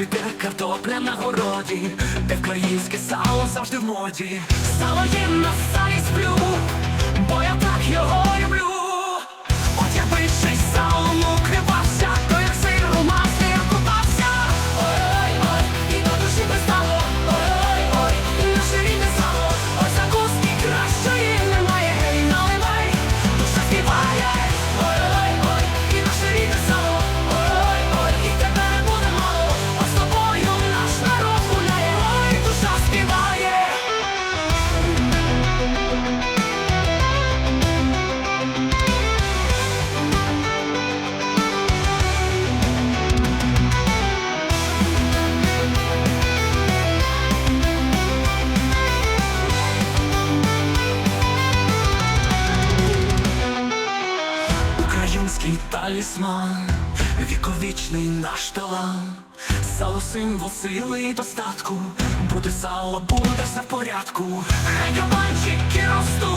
цвіте картопля на городі, де українське сало завжди в моді. Сало їм на салі сплю, бо я талісман, віковічний наш талант, сало символ сили і достатку, буде сало, буде все в порядку, хай кабанчики ростуть.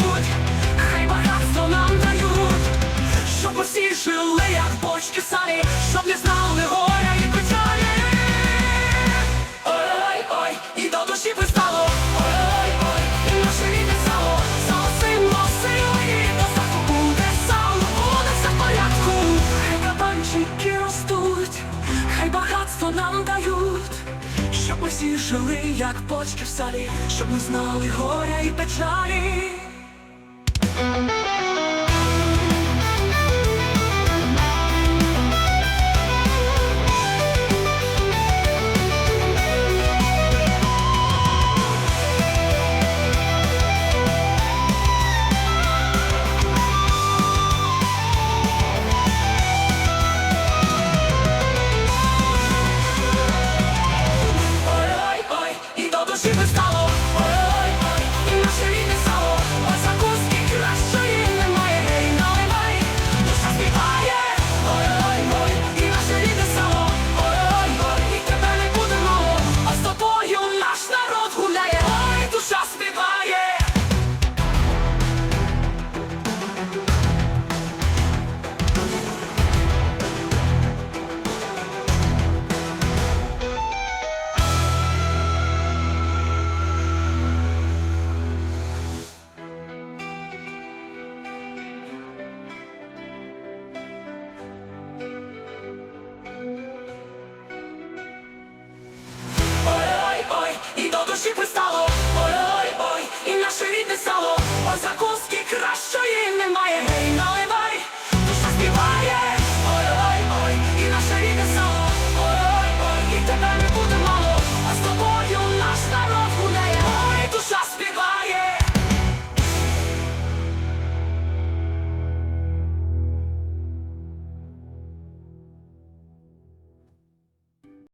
Усі жили, як почки в салі, щоб не знали горя і печалі. Chico Stallone.